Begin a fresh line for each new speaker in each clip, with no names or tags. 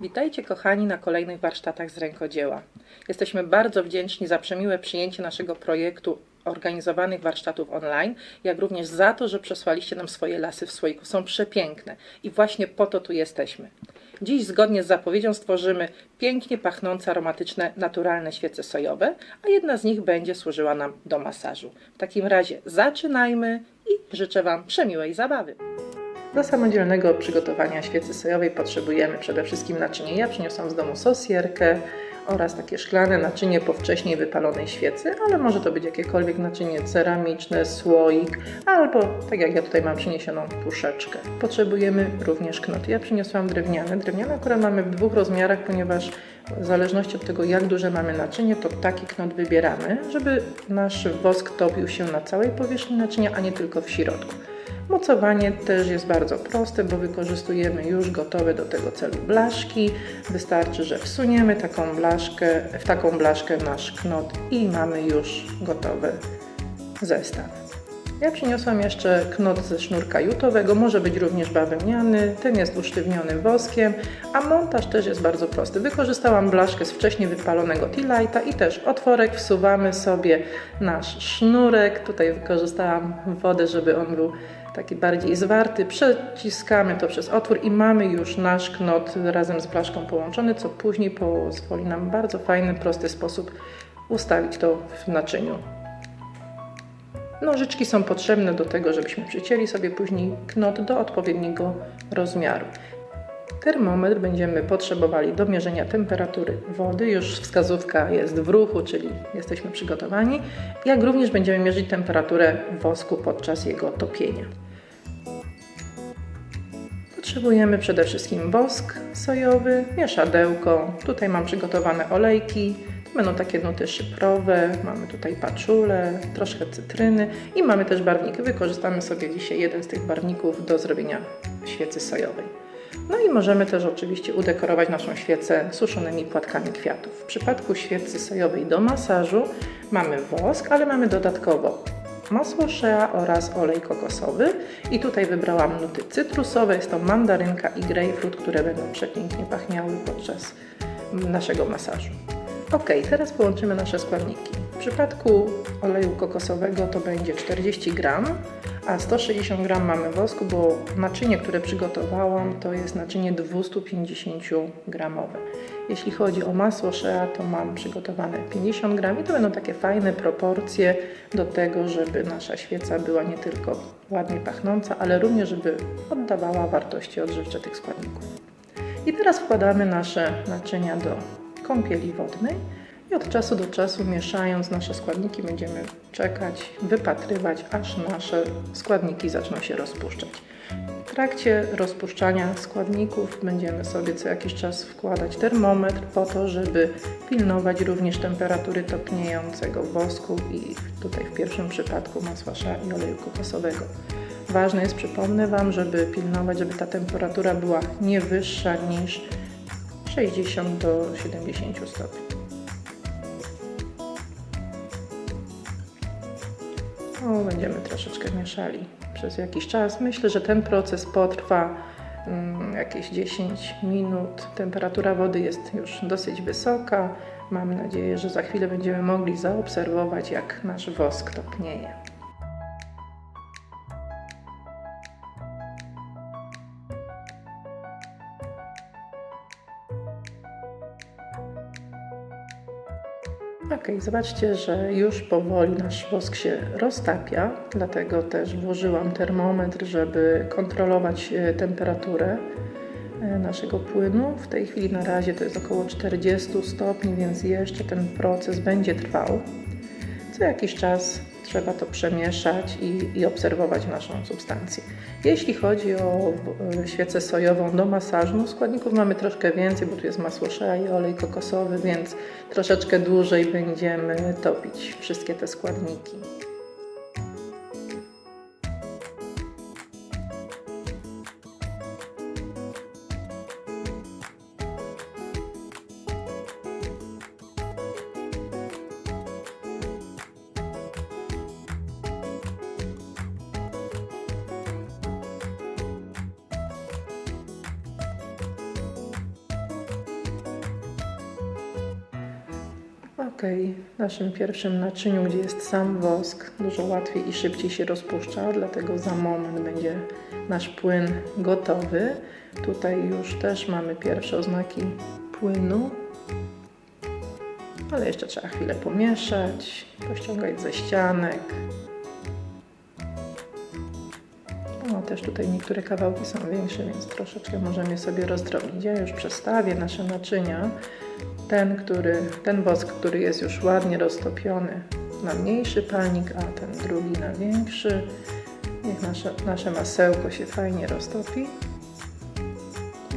Witajcie kochani na kolejnych warsztatach z rękodzieła. Jesteśmy bardzo wdzięczni za przemiłe przyjęcie naszego projektu organizowanych warsztatów online, jak również za to, że przesłaliście nam swoje lasy w słoiku. Są przepiękne i właśnie po to tu jesteśmy. Dziś zgodnie z zapowiedzią stworzymy pięknie pachnące, aromatyczne, naturalne świece sojowe, a jedna z nich będzie służyła nam do masażu. W takim razie zaczynajmy i życzę Wam przemiłej zabawy. Do samodzielnego przygotowania świecy sojowej potrzebujemy przede wszystkim naczynie. Ja przyniosłam z domu sosierkę oraz takie szklane naczynie po wcześniej wypalonej świecy, ale może to być jakiekolwiek naczynie ceramiczne, słoik albo tak jak ja tutaj mam przyniesioną puszeczkę. Potrzebujemy również knoty. Ja przyniosłam drewniane. Drewniane akurat mamy w dwóch rozmiarach, ponieważ w zależności od tego jak duże mamy naczynie, to taki knot wybieramy, żeby nasz wosk topił się na całej powierzchni naczynia, a nie tylko w środku. Mocowanie też jest bardzo proste, bo wykorzystujemy już gotowe do tego celu blaszki. Wystarczy, że wsuniemy taką blaszkę, w taką blaszkę nasz knot i mamy już gotowy zestaw. Ja przyniosłam jeszcze knot ze sznurka jutowego, może być również bawełniany, ten jest usztywniony woskiem, a montaż też jest bardzo prosty. Wykorzystałam blaszkę z wcześniej wypalonego T-Lighta i też otworek, wsuwamy sobie nasz sznurek, tutaj wykorzystałam wodę, żeby on był taki bardziej zwarty, przeciskamy to przez otwór i mamy już nasz knot razem z blaszką połączony, co później pozwoli nam w bardzo fajny, prosty sposób ustawić to w naczyniu. Nożyczki są potrzebne do tego, żebyśmy przycięli sobie później knot do odpowiedniego rozmiaru. Termometr będziemy potrzebowali do mierzenia temperatury wody. Już wskazówka jest w ruchu, czyli jesteśmy przygotowani. Jak również będziemy mierzyć temperaturę wosku podczas jego topienia. Potrzebujemy przede wszystkim wosk sojowy, mieszadełko. Tutaj mam przygotowane olejki. Będą takie nuty szyprowe. Mamy tutaj paczule, troszkę cytryny i mamy też barwniki. Wykorzystamy sobie dzisiaj jeden z tych barwników do zrobienia świecy sojowej. No i możemy też oczywiście udekorować naszą świecę suszonymi płatkami kwiatów. W przypadku świecy sojowej do masażu mamy wosk, ale mamy dodatkowo masło shea oraz olej kokosowy. I tutaj wybrałam nuty cytrusowe, jest to mandarynka i grejpfrut, które będą przepięknie pachniały podczas naszego masażu. Ok, teraz połączymy nasze składniki. Przypadku oleju kokosowego to będzie 40 gram, a 160 gram mamy wosku, bo naczynie, które przygotowałam, to jest naczynie 250 gramowe. Jeśli chodzi o masło shea, to mam przygotowane 50 gram i to będą takie fajne proporcje do tego, żeby nasza świeca była nie tylko ładnie pachnąca, ale również, żeby oddawała wartości odżywcze tych składników. I teraz wkładamy nasze naczynia do kąpieli wodnej i od czasu do czasu mieszając nasze składniki będziemy czekać, wypatrywać, aż nasze składniki zaczną się rozpuszczać. W trakcie rozpuszczania składników będziemy sobie co jakiś czas wkładać termometr po to, żeby pilnować również temperatury topniejącego wosku i tutaj w pierwszym przypadku masła szea i oleju kokosowego. Ważne jest, przypomnę Wam, żeby pilnować, żeby ta temperatura była nie wyższa niż 60 do 70 stopni. O, będziemy troszeczkę mieszali przez jakiś czas. Myślę, że ten proces potrwa mm, jakieś 10 minut. Temperatura wody jest już dosyć wysoka. Mam nadzieję, że za chwilę będziemy mogli zaobserwować, jak nasz wosk topnieje. Ok, zobaczcie, że już powoli nasz wosk się roztapia, dlatego też włożyłam termometr, żeby kontrolować e, temperaturę e, naszego płynu. W tej chwili na razie to jest około 40 stopni, więc jeszcze ten proces będzie trwał. Co jakiś czas trzeba to przemieszać i, i obserwować naszą substancję. Jeśli chodzi o e, świecę sojową do masażu, no składników mamy troszkę więcej, bo tu jest masło shea i olej kokosowy, więc troszeczkę dłużej będziemy topić wszystkie te składniki. W naszym pierwszym naczyniu, gdzie jest sam wosk, dużo łatwiej i szybciej się rozpuszcza, dlatego za moment będzie nasz płyn gotowy. Tutaj już też mamy pierwsze oznaki płynu, ale jeszcze trzeba chwilę pomieszać, pościągać ze ścianek. No, też tutaj niektóre kawałki są większe, więc troszeczkę możemy sobie rozdrobnić. Ja już przestawię nasze naczynia. Ten, który, ten wosk, który jest już ładnie roztopiony na mniejszy palnik, a ten drugi na większy. Niech nasze, nasze masełko się fajnie roztopi.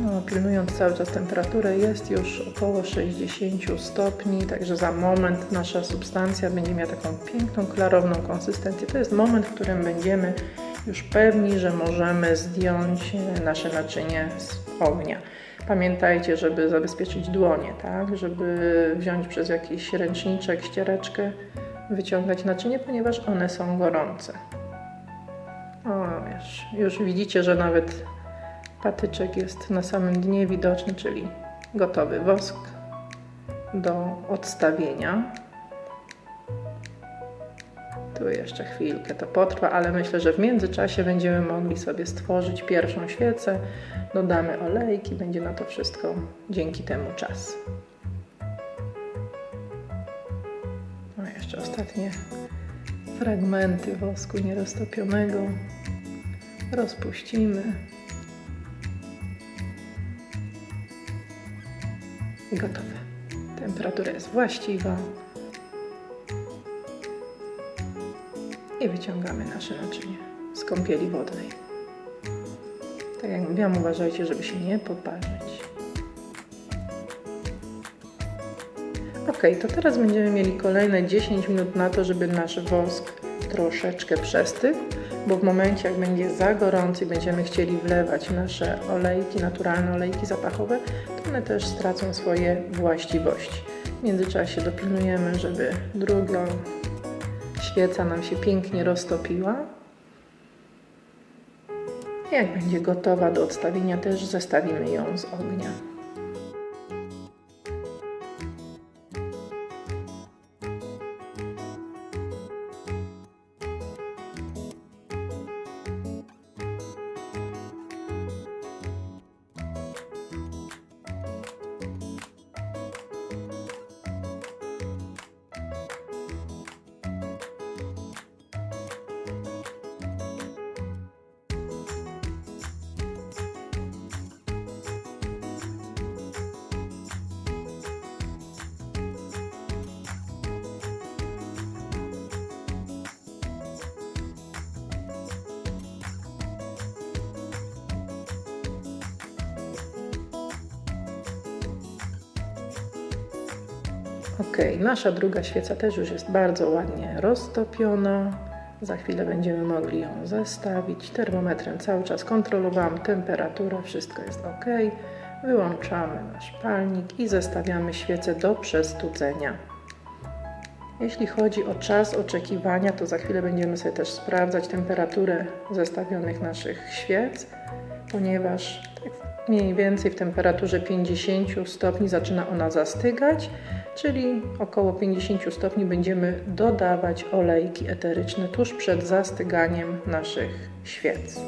No, pilnując cały czas temperaturę, jest już około 60 stopni, także za moment nasza substancja będzie miała taką piękną, klarowną konsystencję. To jest moment, w którym będziemy już pewni, że możemy zdjąć nasze naczynie z ognia. Pamiętajcie, żeby zabezpieczyć dłonie, tak? Żeby wziąć przez jakiś ręczniczek, ściereczkę, wyciągać naczynie, ponieważ one są gorące. O, już, już widzicie, że nawet patyczek jest na samym dnie widoczny, czyli gotowy wosk do odstawienia. Tu jeszcze chwilkę to potrwa, ale myślę, że w międzyczasie będziemy mogli sobie stworzyć pierwszą świecę. Dodamy olejki, będzie na to wszystko dzięki temu czas. No jeszcze ostatnie fragmenty wosku nieroztopionego rozpuścimy. I gotowe. Temperatura jest właściwa. I wyciągamy nasze naczynie z kąpieli wodnej. Tak jak mówiłam, uważajcie, żeby się nie poparzyć. Ok, to teraz będziemy mieli kolejne 10 minut na to, żeby nasz wosk troszeczkę przestygł, bo w momencie jak będzie za gorący i będziemy chcieli wlewać nasze olejki, naturalne olejki zapachowe, to one też stracą swoje właściwości. W międzyczasie dopilnujemy, żeby drugą świeca nam się pięknie roztopiła. Jak będzie gotowa do odstawienia, też zestawimy ją z ognia. Ok, nasza druga świeca też już jest bardzo ładnie roztopiona. Za chwilę będziemy mogli ją zestawić. Termometrem cały czas kontrolowałam temperaturę, wszystko jest ok. Wyłączamy nasz palnik i zestawiamy świecę do przestudzenia. Jeśli chodzi o czas oczekiwania, to za chwilę będziemy sobie też sprawdzać temperaturę zestawionych naszych świec, ponieważ tak mniej więcej w temperaturze 50 stopni zaczyna ona zastygać, czyli około 50 stopni będziemy dodawać olejki eteryczne tuż przed zastyganiem naszych świec.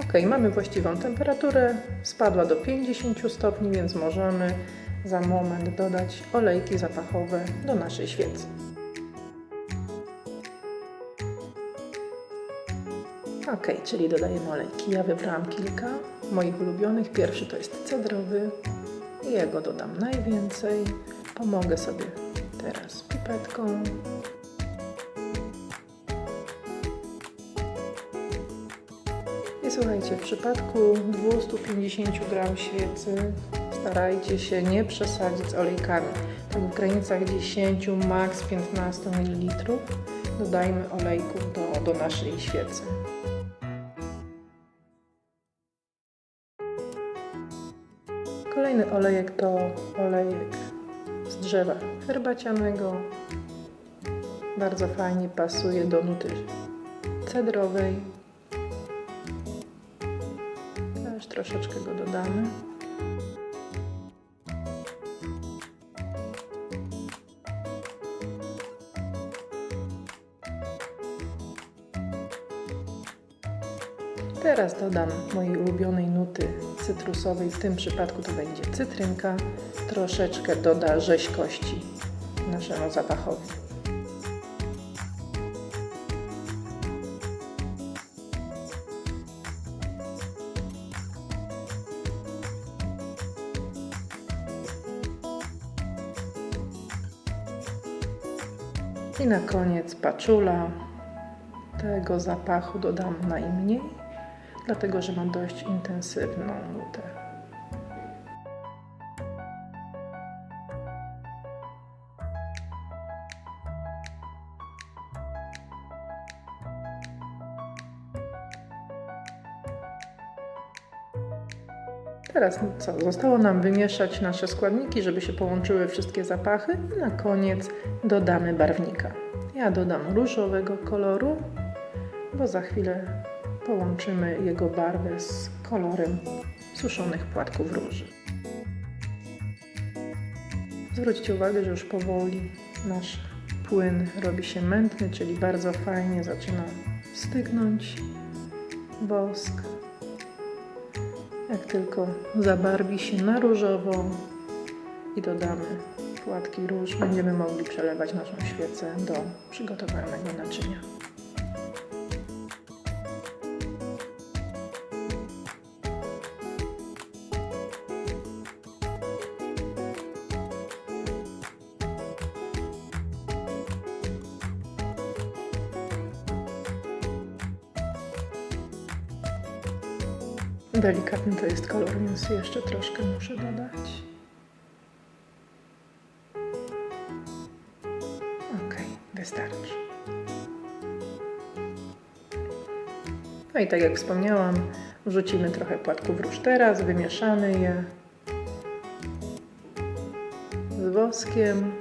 Ok, mamy właściwą temperaturę, spadła do 50 stopni, więc możemy za moment dodać olejki zapachowe do naszej świecy. Ok, czyli dodajemy olejki. Ja wybrałam kilka moich ulubionych. Pierwszy to jest cedrowy. Jego dodam najwięcej. Pomogę sobie teraz pipetką. I słuchajcie, w przypadku 250 gram świecy starajcie się nie przesadzić z olejkami. Tak w granicach 10, maks 15 ml dodajmy olejków do, do naszej świecy. Kolejny olejek to olejek z drzewa herbacianego. Bardzo fajnie pasuje do nuty cedrowej. No, Też troszeczkę go dodamy. Teraz dodam mojej ulubionej nuty cytrusowej, w tym przypadku to będzie cytrynka. Troszeczkę doda rzeźkości naszemu zapachowi. I na koniec paczula. Tego zapachu dodam najmniej, dlatego że mam dość intensywną nutę. Teraz co? Zostało nam wymieszać nasze składniki, żeby się połączyły wszystkie zapachy i na koniec dodamy barwnika. Ja dodam różowego koloru, bo za chwilę połączymy jego barwę z kolorem suszonych płatków róży. Zwróćcie uwagę, że już powoli nasz płyn robi się mętny, czyli bardzo fajnie zaczyna stygnąć wosk. Jak tylko zabarwi się na różowo i dodamy płatki róż, będziemy mogli przelewać naszą świecę do przygotowanego naczynia. Delikatny to jest kolor, więc jeszcze troszkę muszę dodać. Ok, wystarczy. No i tak jak wspomniałam, wrzucimy trochę płatków róż teraz, wymieszamy je z woskiem.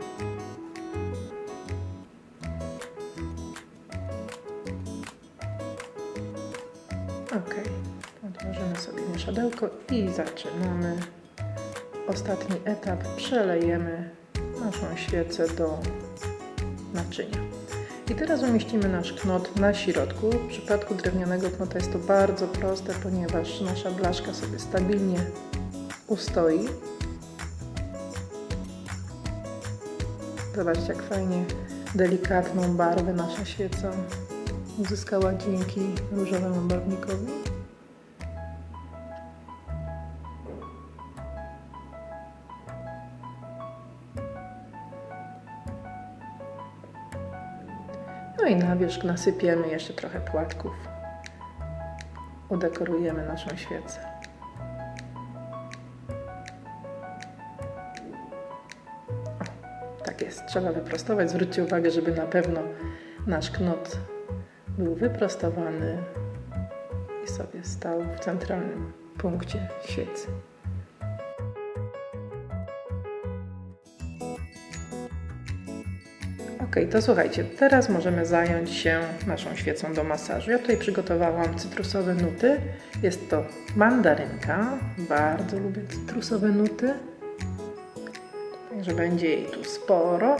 Odłożymy sobie mieszadełko i zaczynamy. Ostatni etap, przelejemy naszą świecę do naczynia. I teraz umieścimy nasz knot na środku. W przypadku drewnianego knota jest to bardzo proste, ponieważ nasza blaszka sobie stabilnie ustoi. Zobaczcie, jak fajnie delikatną barwę nasza świeca uzyskała dzięki różowemu barwnikowi. I na wierzch nasypiemy jeszcze trochę płatków. Udekorujemy naszą świecę. O, tak jest, trzeba wyprostować. Zwróćcie uwagę, żeby na pewno nasz knot był wyprostowany i sobie stał w centralnym punkcie świecy. Ok, to słuchajcie, teraz możemy zająć się naszą świecą do masażu. Ja tutaj przygotowałam cytrusowe nuty. Jest to mandarynka. Bardzo lubię cytrusowe nuty. Także będzie jej tu sporo.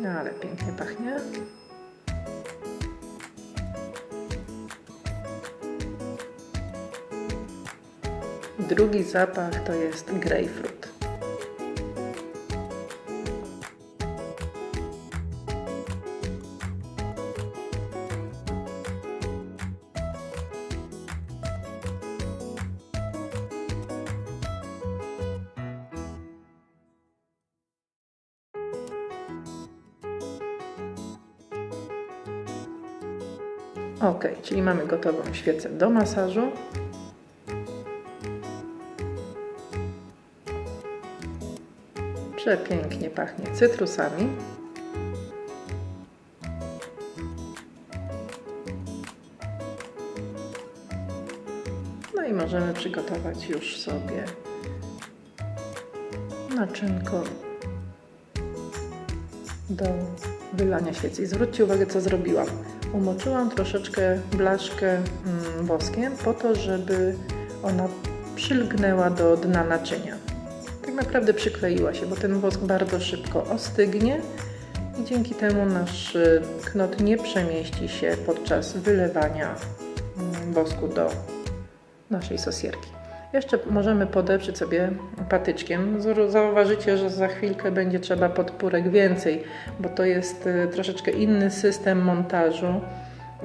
No ale pięknie pachnie. Drugi zapach to jest grapefruit. Ok, czyli mamy gotową świecę do masażu. Przepięknie pachnie cytrusami. No i możemy przygotować już sobie naczynko do wylania świecy. I zwróćcie uwagę, co zrobiłam. Umoczyłam troszeczkę blaszkę mm, woskiem po to, żeby ona przylgnęła do dna naczynia. Tak naprawdę przykleiła się, bo ten wosk bardzo szybko ostygnie i dzięki temu nasz y, knot nie przemieści się podczas wylewania mm, wosku do naszej sosierki. Jeszcze możemy podeprzeć sobie patyczkiem. Zau- Zauważycie, że za chwilkę będzie trzeba podpórek więcej, bo to jest y, troszeczkę inny system montażu.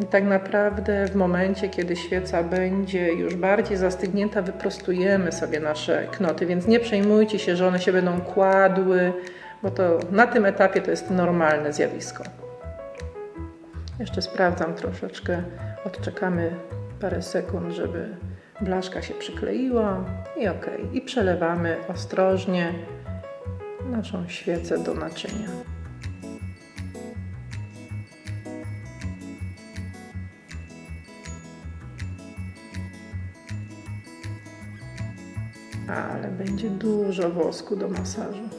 I tak naprawdę w momencie, kiedy świeca będzie już bardziej zastygnięta, wyprostujemy sobie nasze knoty, więc nie przejmujcie się, że one się będą kładły, bo to na tym etapie to jest normalne zjawisko. Jeszcze sprawdzam troszeczkę, odczekamy parę sekund, żeby blaszka się przykleiła i ok. I przelewamy ostrożnie naszą świecę do naczynia. Ale będzie dużo wosku do masażu.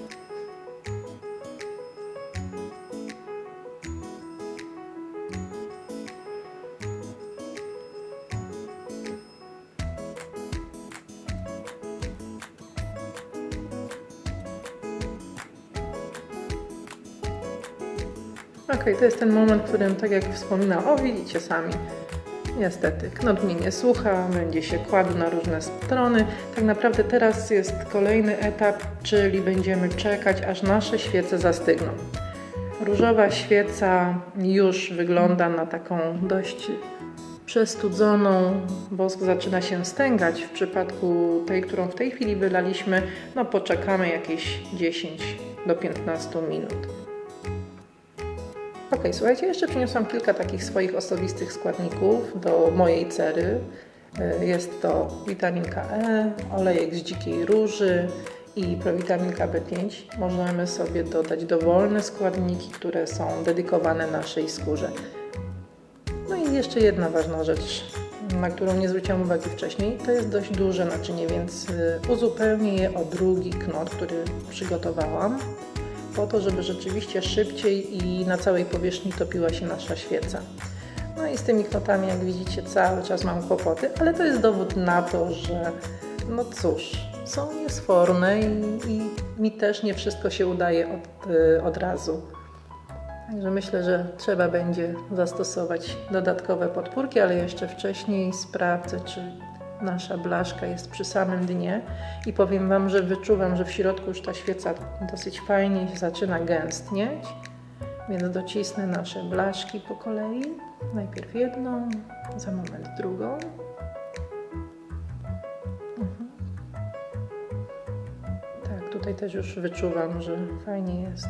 To jest ten moment, w którym, tak jak wspominałam, o widzicie sami, niestety, knot mnie nie słucha, będzie się kładł na różne strony. Tak naprawdę teraz jest kolejny etap, czyli będziemy czekać, aż nasze świece zastygną. Różowa świeca już wygląda na taką dość przestudzoną. Wosk zaczyna się stęgać. W przypadku tej, którą w tej chwili wylaliśmy, no poczekamy jakieś 10 do 15 minut. Ok, słuchajcie, jeszcze przyniosłam kilka takich swoich osobistych składników do mojej cery. Y, Jest to witaminka E, olejek z dzikiej róży i prowitaminka B5. Możemy sobie dodać dowolne składniki, które są dedykowane naszej skórze. No i jeszcze jedna ważna rzecz, na którą nie zwróciłam uwagi wcześniej, to jest dość duże naczynie, więc y, uzupełnię je o drugi knot, który przygotowałam po to, żeby rzeczywiście szybciej i na całej powierzchni topiła się nasza świeca. No i z tymi knotami, jak widzicie, cały czas mam kłopoty, ale to jest dowód na to, że no cóż, są niesforne i, i mi też nie wszystko się udaje od, y, od razu. Także myślę, że trzeba będzie zastosować dodatkowe podpórki, ale jeszcze wcześniej sprawdzę, czy nasza blaszka jest przy samym dnie i powiem Wam, że wyczuwam, że w środku już ta świeca dosyć fajnie zaczyna gęstnieć, więc docisnę nasze blaszki po kolei. Najpierw jedną, za moment drugą. Mhm. Tak, tutaj też już wyczuwam, że fajnie jest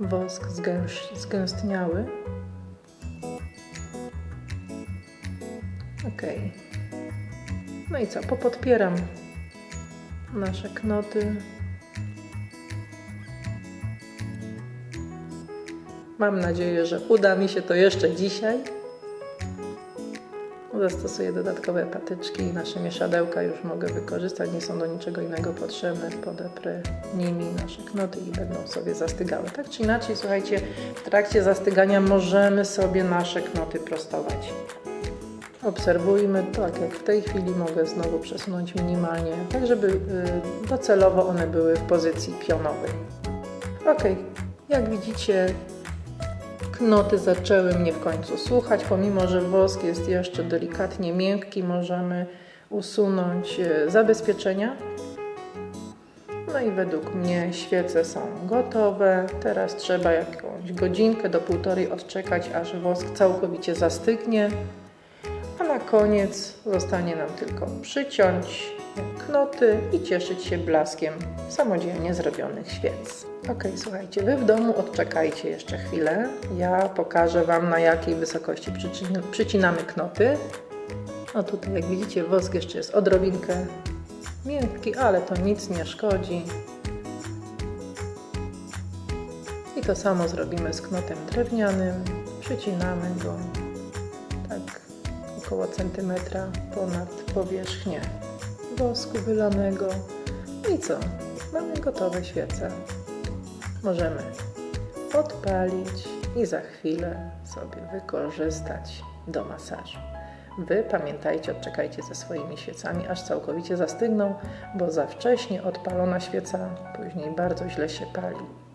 wosk zgęś, zgęstniały. Ok. No i co? Popodpieram nasze knoty. Mam nadzieję, że uda mi się to jeszcze dzisiaj. Zastosuję dodatkowe patyczki i nasze mieszadełka już mogę wykorzystać. Nie są do niczego innego potrzebne. Podeprę nimi nasze knoty i będą sobie zastygały. Tak czy inaczej, słuchajcie, w trakcie zastygania możemy sobie nasze knoty prostować. Obserwujmy, tak jak w tej chwili mogę znowu przesunąć minimalnie, tak żeby y, docelowo one były w pozycji pionowej. Ok, jak widzicie, knoty zaczęły mnie w końcu słuchać, pomimo że wosk jest jeszcze delikatnie miękki, możemy usunąć y, zabezpieczenia. No i według mnie świece są gotowe. Teraz trzeba jakąś godzinkę do półtorej odczekać, aż wosk całkowicie zastygnie. A na koniec zostanie nam tylko przyciąć knoty i cieszyć się blaskiem samodzielnie zrobionych świec. Ok, słuchajcie, Wy w domu odczekajcie jeszcze chwilę. Ja pokażę Wam na jakiej wysokości przycin- przycinamy knoty. O tutaj jak widzicie wosk jeszcze jest odrobinkę miękki, ale to nic nie szkodzi. I to samo zrobimy z knotem drewnianym. Przycinamy go około centymetra ponad powierzchnię wosku wylanego. I co? Mamy gotowe świece. Możemy odpalić i za chwilę sobie wykorzystać do masażu. Wy pamiętajcie, odczekajcie ze swoimi świecami, aż całkowicie zastygną, bo za wcześnie odpalona świeca później bardzo źle się pali.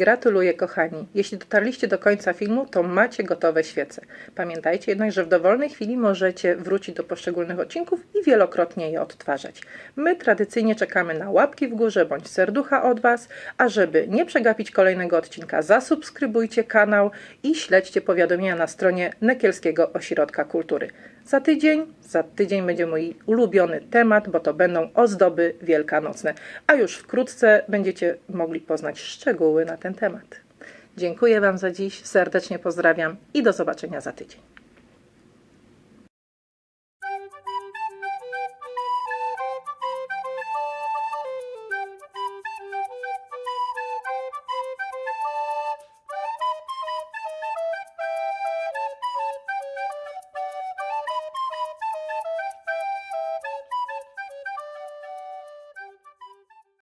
Gratuluję, kochani. Jeśli dotarliście do końca filmu, to macie gotowe świece. Pamiętajcie jednak, że w dowolnej chwili możecie wrócić do poszczególnych odcinków i wielokrotnie je odtwarzać. My tradycyjnie czekamy na łapki w górze bądź serducha od Was, a żeby nie przegapić kolejnego odcinka, zasubskrybujcie kanał i śledźcie powiadomienia na stronie Nekielskiego Ośrodka Kultury. Za tydzień, za tydzień będzie mój ulubiony temat, bo to będą ozdoby wielkanocne, a już wkrótce będziecie mogli poznać szczegóły na ten temat. Dziękuję Wam za dziś, serdecznie pozdrawiam i do zobaczenia za tydzień.